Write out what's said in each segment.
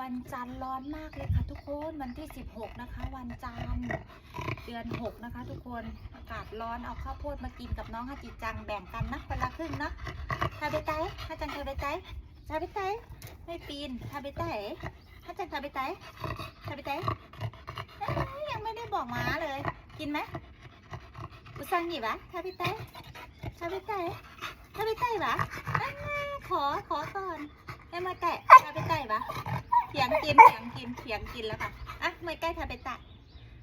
วันจันทร์ร้อนมากเลยค่ะทุกคนวันที่ 16 นะคะ วันจันทร์เดือน 6 นะคะ ทุกคนอากาศร้อนเอาข้าวโพดมากินกับน้องฮาจิจังแบ่งกันนะคนละครึ่งเนาะทาเบไตฮาจังทาเบไตทาเบไตไม่ปีนทาเบไตฮาจังทาเบไตทาเบไต้ยยังไม่ได้บอกหมาเลย กินไหมอุซังหยิบะทาเบไตทาเบไตทาเบไตบะขอขอก่อนให้มาแตะทาเบไตบะ เถียงกินเถียงกินเถียงกินแล้วค่ะอะไม่ใกล้ทาเบตะ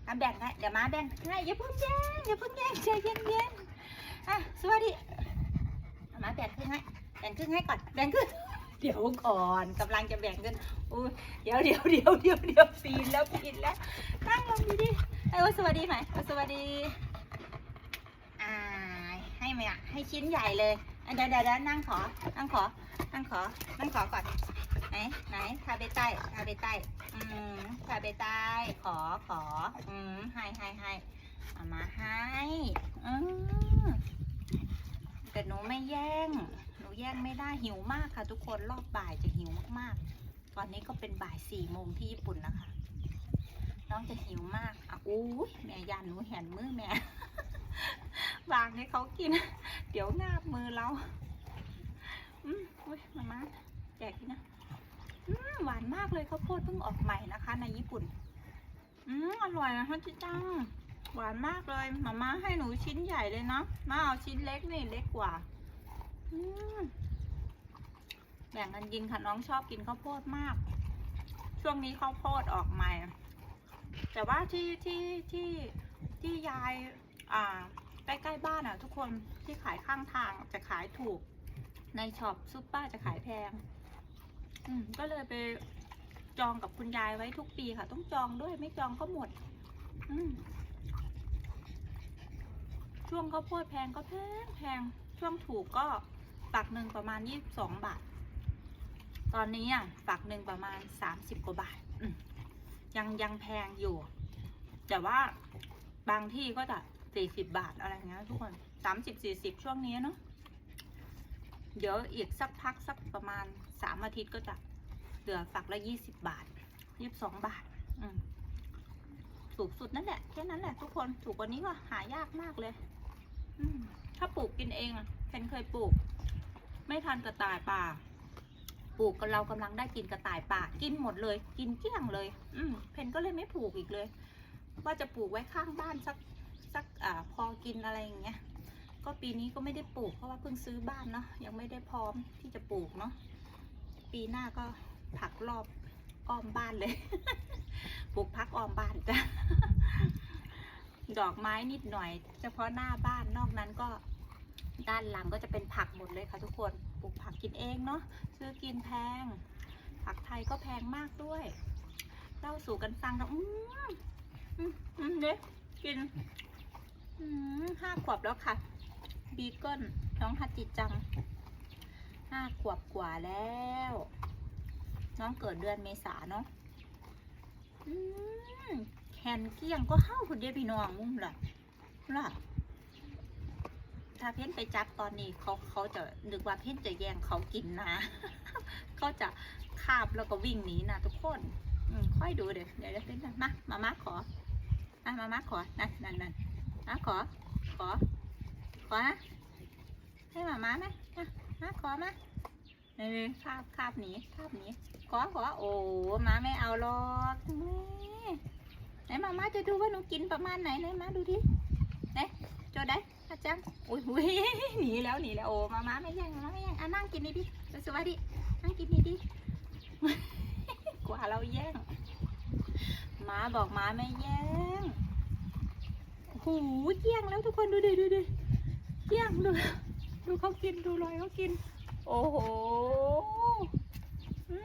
อะแบ่งให้เดี๋ยวมาแบ่งให้อย่าเพิ่งแย่งอย่าเพิ่งแย่งใจเย็นเย็นอะสวัสดีเอามาแบ่งครึ่งให้แบ่งครึ่งให้ก่อนแบ่งครึ่งเดี๋ยวก่อนกำลังจะแบ่งกันอุ้ยเดี๋ยวเดี๋ยวเดี๋ยวเดี๋ยวเดี๋ยวปีนแล้วปีนแล้วนั่งลงดีดิเอ้สวัสดีไหมสวัสดีอ่าให้ไหมอะให้ชิ้นใหญ่เลยเดี๋ยวเดี๋ยวเดี๋ยวนั่งขอนั่งขอนั่งขอนั่งขอก่อน นไหนทาเบใต้ทาเบใต้อืมทาเบใต้ขอขออืมให้ให้ให้เอามาให้อืมแต่หนูไม่แย่ง หนูแย่งไม่ได้หิวมากค่ะ ทุกคนรอบบ่ายจะหิวมากๆ ตอนนี้ก็เป็นบ่ายสี่โมงที่ญี่ปุ่นนะคะน้องจะหิวมากอะอู้ยแม่ยานหนูแห็นมือแม่วางให้เขากิน เดี๋ยวงาบมือเรา อืมอุ้ยมามาแจกนนะ หวานมากเลยข้าวโพดเพิ่งออกใหม่นะคะ ในญี่ปุ่น อืมอร่อยนะคะจิจัง หวานมากเลยมาม่าให้หนูชิ้นใหญ่เลยเนาะมาเอาชิ้นเล็กนี่เล็กกว่า อืมแบ่งกันกินค่ะน้องชอบกินข้าวโพดมาก ช่วงนี้ข้าวโพดออกใหม่ แต่ว่าที่ที่ที่ที่ยายอ่าใกล้ๆบ้านอะ ทุกคนที่ขายข้างทางจะขายถูก ในช็อปซุปเปอร์จะขายแพง อืมก็เลยไปจองกับคุณยายไว้ทุกปีค่ะ ต้องจองด้วยไม่จองก็หมด อืมช่วงข้าวโพดแพงก็แพงแพงช่วงถูกก็ฝักหนึ่งประมาณยี่สิบสองบาท ตอนนี้อะฝักหนึ่งประมาณสามสิบกว่าบาทยังยังแพงอยู่ แต่ว่าบางที่ก็จะสี่สิบบาทอะไรเงี้ยทุกคนสามสิบสี่สิบช่วงนี้เนาะ เดี๋ยวอีกสักพักสักประมาณสามอาทิตย์ก็จะเหลือฝักละยี่สิบบาทยี่สิบสองบาท อืมถูกสุดนั่นแหละแค่นั้นแหละทุกคนถูกกว่านี้ก็หายากมากเลย อืมถ้าปลูกกินเองอะเพนเคยปลูก ไม่ทันกระต่ายป่า ปลูกกันเรากำลังได้กินกระต่ายป่า กินหมดเลย กินเกลี้ยงเลย อืมเพนก็เลยไม่ปลูกอีกเลย ว่าจะปลูกไว้ข้างบ้านสักสักอ่าพอกินอะไรอย่างเงี้ย ปีนี้ก็ไม่ได้ปลูกเพราะว่าเพิ่งซื้อบ้านเนาะยังไม่ได้พร้อมที่จะปลูกเนาะปีหน้าก็ผักรอบอ้อมบ้านเลย ปลูกพักอ้อมบ้านจ้ะดอกไม้นิดหน่อย เฉพาะหน้าบ้านนอกนั้นก็ด้านหลังก็จะเป็นผักหมดเลยค่ะทุกคนปลูกผักกินเองเนาะซื้อกินแพง ผักไทยก็แพงมากด้วยเล่าสู่กันฟังนะอืมอืมอืมเด็กกินอืมห้าขวบแล้วค่ะ บีเกิลน้องฮัจิจังห้าขวบกว่าแล้ว น้องเกิดเดือนเมษาเนาะแขนเกี้ยงก็เข้าคนเดียวพี่น้องมุ้งล่ะล่ะถ้าเพ้นไปจับตอนนี้เขาเขาจะนึกว่าเพ้นจะแย่งเขากินนะเขาจะคาบแล้วก็วิ่งหนีนะทุกคนค่อยดูเดี๋ยวเดี๋ยวเดี๋ยวเดี๋ยวมามามาขอมามาขอนั่นนั่นนั่นมาขอขอ อนะ ให้หมาม้าไหมนะนะขอมานี่คาบคาบหนีคาบหนีขอขอโอ้หมาไม่เอาหรอกนี่ไหนหมาม้าจะดูว่าหนูกินประมาณไหนไหนมาดูดิไหนโจได้อาจารย์อุ้ยอุ้ยหนีแล้วหนีแล้วโอ้หมาม้าไม่แย่งหมาไม่แย่งอะนั่งกินนี่ดิสวัสดีนั่งกินนี่ดิกว่าเราแย่งหมาบอกหมาไม่แย่งหเกลี้ยงแล้วทุกคนดูดิดูดิ เกี้ยงดูดูเขากินดูรอยเขากิน โอ้โหอื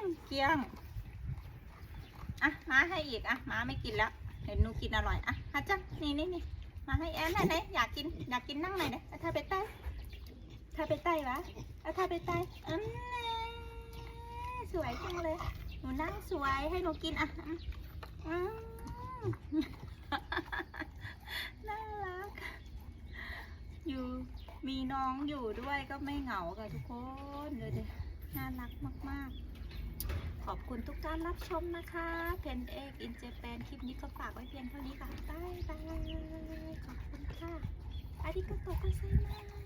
มเกี้ยง อะมาให้อีกอะมาไม่กินแล้ว เห็นหนูกินอร่อยอะฮัจจังนี่นี่นี่มาให้แอนหนไหนอยากกินอยากกินนั่งไหนเนี่ยถ้าไปใต้ถ้าไปใต้วะอาถ้าไปใต้อืมสวยจังเลย หนูนั่งสวยให้หนูกินอะอืมอืม น่ารัก อยู่มีน้องอยู่ด้วยก็ไม่เหงาค่ะทุกคนเลยดิน่ารักมาก ๆ ขอบคุณทุกการรับชมนะคะเพนเอกอินเจแปนคลิปนี้ก็ฝากไว้เพียงเท่านี้ค่ะบายบายขอบคุณค่ะอาริกาโตะโกไซมา